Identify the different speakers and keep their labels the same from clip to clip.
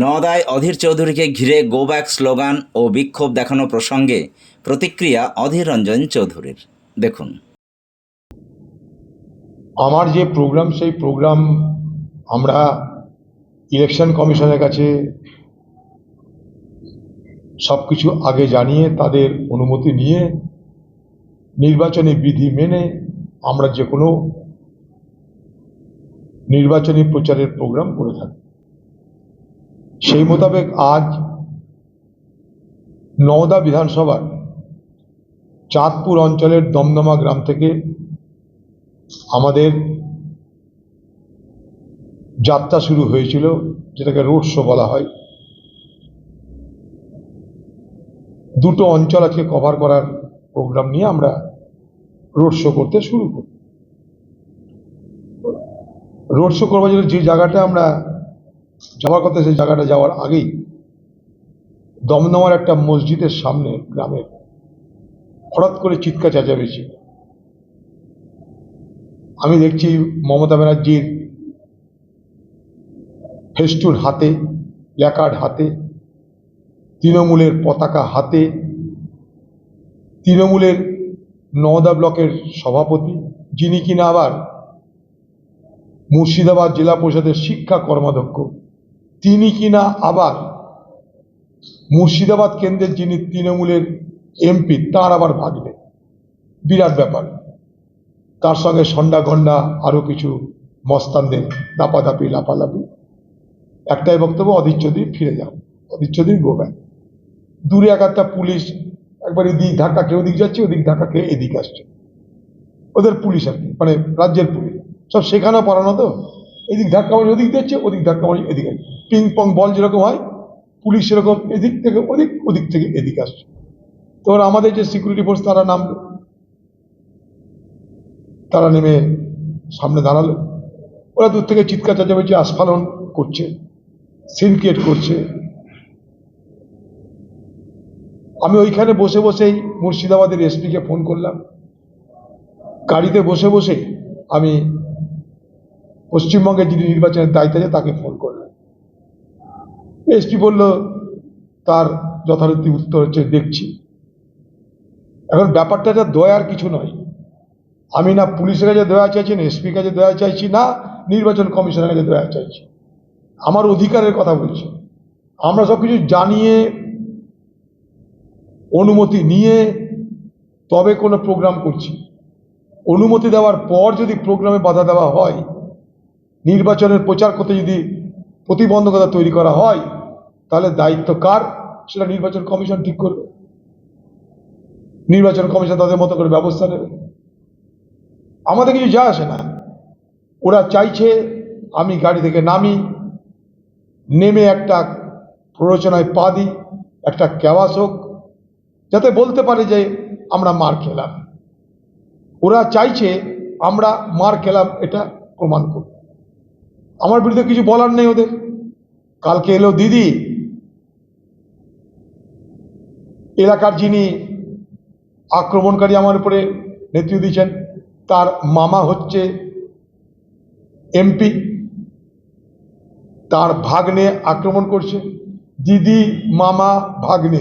Speaker 1: নওদায় অধীর চৌধুরীকে ঘিরে go back slogan ও বিক্ষোভ দেখানো প্রসঙ্গে প্রতিক্রিয়া অধীর রঞ্জন চৌধুরীর। দেখুন।
Speaker 2: আমার যে প্রোগ্রাম, সেই প্রোগ্রাম আমরা ইলেকশন কমিশনের কাছে সব কিছু আগে জানিয়ে, তাদের অনুমতি নিয়ে, নির্বাচনী বিধি মেনে আমরা যে কোনো নির্বাচনী প্রচারের প্রোগ্রাম করে থাকি। সেই মোতাবেক আজ নওদা বিধানসভার চাঁদপুর অঞ্চলের দমদমা গ্রাম থেকে আমাদের যাত্রা শুরু হয়েছিল, যেটাকে রোড শো বলা হয়। দুটো অঞ্চল আজকে কভার করার প্রোগ্রাম নিয়ে আমরা রোড শো করতে শুরু করি। রোড শো করবার জন্য যে জায়গাটা আমরা যাওয়ার কথা সেই জায়গাটা যাওয়ার আগেই দমদমার একটা মসজিদের সামনে গ্রামের হঠাৎ করে চিৎকার চেঁচামেচি। আমি দেখছি মমতা ব্যানার্জির ফেস্টুন হাতে, প্ল্যাকার্ড হাতে, তৃণমূলের পতাকা হাতে, তৃণমূলের নওদা ব্লকের সভাপতি, যিনি কিনা আবার মুর্শিদাবাদ জেলা পরিষদের শিক্ষা কর্মাধ্যক্ষ তিনি কিনা আবার মুর্শিদাবাদ কেন্দ্রের যিনি তৃণমূলের এমপি, তার আবার ভাগবে বিরাট ব্যাপার। তার সঙ্গে সন্ডা গন্ডা আরও কিছু মস্তানদের দাপাদাপি লাপালাপি। একটাই বক্তব্য, অধীর ফিরে যাও অধীর চৌধুরী গোবেন দূরে এক একটা পুলিশ, একবার এদিক ধাক্কা খেয়ে ওদিক যাচ্ছে, ওদিক ধাক্কা খেয়ে এদিক আসছে। ওদের পুলিশ আর কি মানে রাজ্যের পুলিশ। সব সেখানেও পড়ানো তো? এদিক ধাক্কা মারি ওদিক দিচ্ছে ওদিক ধাক্কা মারি এদিক পিং পং বল যেরকম হয়, পুলিশ সেরকম এদিক থেকে ওদিক ওদিক থেকে এদিক আসছে। তো আমাদের যে সিকিউরিটি ফোর্স তারা নামলো। তারা নেমে সামনে দাঁড়াল। ওরা দূর থেকে চিৎকার চেঁচামেচি, আস্ফালন করছে সিন ক্রিয়েট করছে। আমি ওইখানে বসে বসেই মুর্শিদাবাদের এসপিকে ফোন করলাম। গাড়িতে বসে বসে আমি পশ্চিমবঙ্গের যিনি নির্বাচনের দায়িত্ব আছে, তাকে ফোন করলেন এসপি বলল, তার যথারীতি উত্তর হচ্ছে দেখছি। এখন ব্যাপারটা যা দয়ার কিছু নয়। আমি না পুলিশের কাছে দয়া চাইছি, না এসপির কাছে দয়া চাইছি, না নির্বাচন কমিশনের কাছে দয়া চাইছি। আমার অধিকারের কথা বলছি। আমরা সব কিছু জানিয়ে, অনুমতি নিয়ে তবে কোনো প্রোগ্রাম করছি। অনুমতি দেওয়ার পর যদি প্রোগ্রামে বাধা দেওয়া হয় নির্বাচনের প্রচার করতে যদি প্রতিবন্ধকতা তৈরি করা হয়, তাহলে দায়িত্ব কার? সেটা নির্বাচন কমিশন ঠিক করবে। নির্বাচন কমিশন তাদের মতো করে ব্যবস্থা নেবে। আমাদের কিছু যা আসে না। ওরা চাইছে আমি গাড়ি থেকে নামি, নেমে একটা প্ররোচনায় পা দিই, একটা ক্যাওয়াস হোক, যাতে বলতে পারে যে আমরা মার খেলাম। ওরা চাইছে আমরা মার খেলাম, এটা প্রমাণ করব। আমার বিরুদ্ধে কিছু বলার নেই ওদের। কালকে এলো দিদি। এলাকার যিনি আক্রমণকারী আমার উপরে নেতৃত্ব দিচ্ছেন তার মামা হচ্ছে এমপি। তার ভাগ্নে আক্রমণ করছে। দিদি, মামা, ভাগ্নে,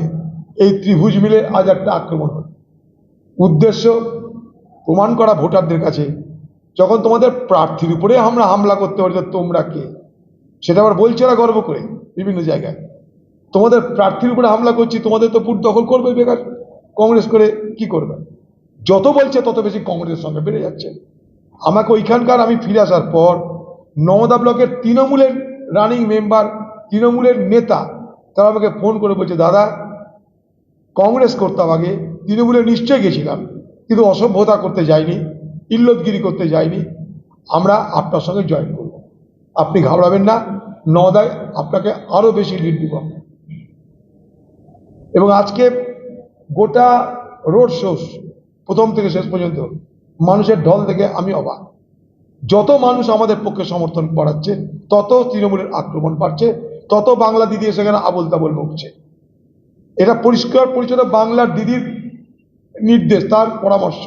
Speaker 2: এই ত্রিভুজ মিলে আজ একটা আক্রমণ। হল উদ্দেশ্য, প্রমাণ করা ভোটারদের কাছে যখন তোমাদের প্রার্থীর উপরে আমরা হামলা করতে পারি তোমরা কে? সেটা আবার বলছে না গর্ব করে, বিভিন্ন জায়গায়। তোমাদের প্রার্থীর উপরে হামলা করছি, তোমাদের তো পুট দখল করবে বেকার। কংগ্রেস করে কি করবে? যত বলছে, তত বেশি কংগ্রেসের সঙ্গে বেড়ে যাচ্ছে। আমাকে ওইখানকার আমি ফিরে আসার পর, নওদা ব্লকের তৃণমূলের রানিং মেম্বার তৃণমূলের নেতা, তারা আমাকে ফোন করে বলছে, দাদা, কংগ্রেস করতাম আগে, তৃণমূলে নিশ্চয়ই গেছিলাম, কিন্তু অসভ্যতা করতে যাইনি। ইল্লতগিরি করতে যাইনি, আমরা আপনার সঙ্গে জয়েন করব। আপনি ঘাবড়াবেন না নদায় আপনাকে আরও বেশি লিড দিব এবং আজকে গোটা রোড শোস প্রথম থেকে শেষ পর্যন্ত মানুষের ঢল থেকে আমি অবাক। যত মানুষ আমাদের পক্ষে সমর্থন বাড়াচ্ছে, তত তৃণমূলের আক্রমণ বাড়ছে, তত বাংলা দিদি সেখানে আবল তাবল মুখছে এটা পরিষ্কার পরিচ্ছন্ন বাংলার দিদির নির্দেশ, তার পরামর্শ।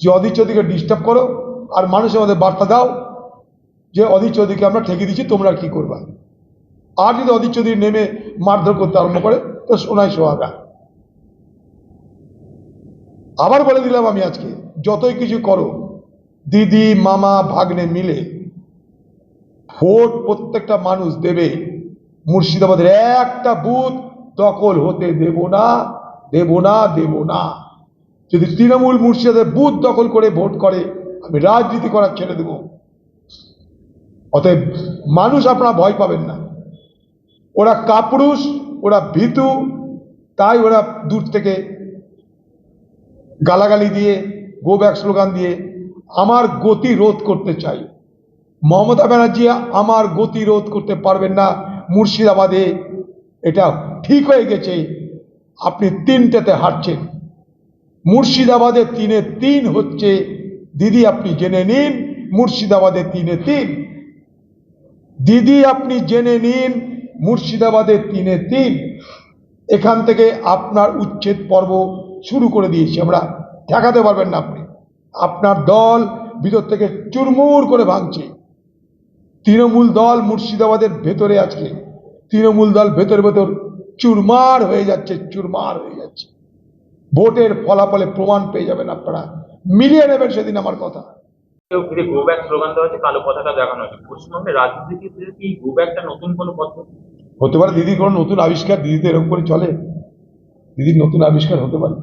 Speaker 2: যে অধীর চৌধুরীকে ডিস্টার্ব করো আর মানুষের মধ্যে বার্তা দাও যে অধীর চৌধুরীকে আমরা ঠেকে দিচ্ছি, তোমরা কি করবা? আর যদি অধীর চৌধুরী নেমে মারধর করতে আরম্ভ করে, তো সোনাই সোহাগা। আবার বলে দিলাম আমি আজকে, যতই কিছু করো, দিদি, মামা, ভাগ্নে মিলে ভোট প্রত্যেকটা মানুষ দেবে। মুর্শিদাবাদের একটা বুথ দখল হতে দেব না দেব না দেব না। যদি তৃণমূল মুর্শিদাবাদের বুথ দখল করে ভোট করে, আমি রাজনীতি করা ছেড়ে দেব। অতএব মানুষ আপনারা ভয় পাবেন না। ওরা কাপুরুষ, ওরা ভীতু, তাই ওরা দূর থেকে গালাগালি দিয়ে, গো ব্যাক স্লোগান দিয়ে আমার গতি রোধ করতে চাই। মমতা ব্যানার্জি আমার গতি রোধ করতে পারবেন না। মুর্শিদাবাদে এটা ঠিক হয়ে গেছে। আপনি তিনটেতে হারছেন। মুর্শিদাবাদে তিনে তিন হচ্ছে। দিদি, আপনি জেনে নিন, মুর্শিদাবাদে তিনে তিন। দিদি, আপনি জেনে নিন, মুর্শিদাবাদে তিনে তিন। এখান থেকে আপনার উচ্ছেদ পর্ব শুরু করে দিয়েছি আমরা। ঠেকাতে পারবেন না আপনি। আপনার দল ভিতর থেকে চুরমুর করে ভাঙছে। তৃণমূল দল মুর্শিদাবাদের ভেতরে আজকে। তৃণমূল দল ভেতর ভেতর চুরমার হয়ে যাচ্ছে, চুরমার হয়ে যাচ্ছে। ভোটের ফলাফলে প্রমাণ পেয়ে যাবেন আপনারা। মিলিয়ে নেবেন সেদিন আমার কথা।
Speaker 3: কেউ ঘিরে গো ব্যাক স্লোগান দেওয়া হচ্ছে কালো পতাকা দেখানো হচ্ছে পশ্চিমবঙ্গের রাজনীতিতে কি গো ব্যাকটা নতুন কোনো পদ্ধতি
Speaker 2: হতে পারে দিদির কোনো নতুন আবিষ্কার দিদিতে এরকম করে চলে। দিদির নতুন আবিষ্কার হতে পারে।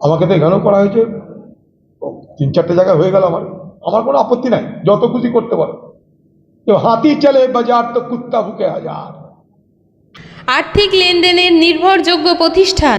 Speaker 2: আমাকে তো এখানেও করা হয়েছে। ও, তিন চারটে জায়গায় হয়ে গেল আমার। আমার কোনো আপত্তি নাই যত খুশি করতে পারো। তো হাতি চলে বাজার তো কুত্তা ভুকে হাজার।
Speaker 4: আর্থিক লেনদেনের নির্ভরযোগ্য প্রতিষ্ঠান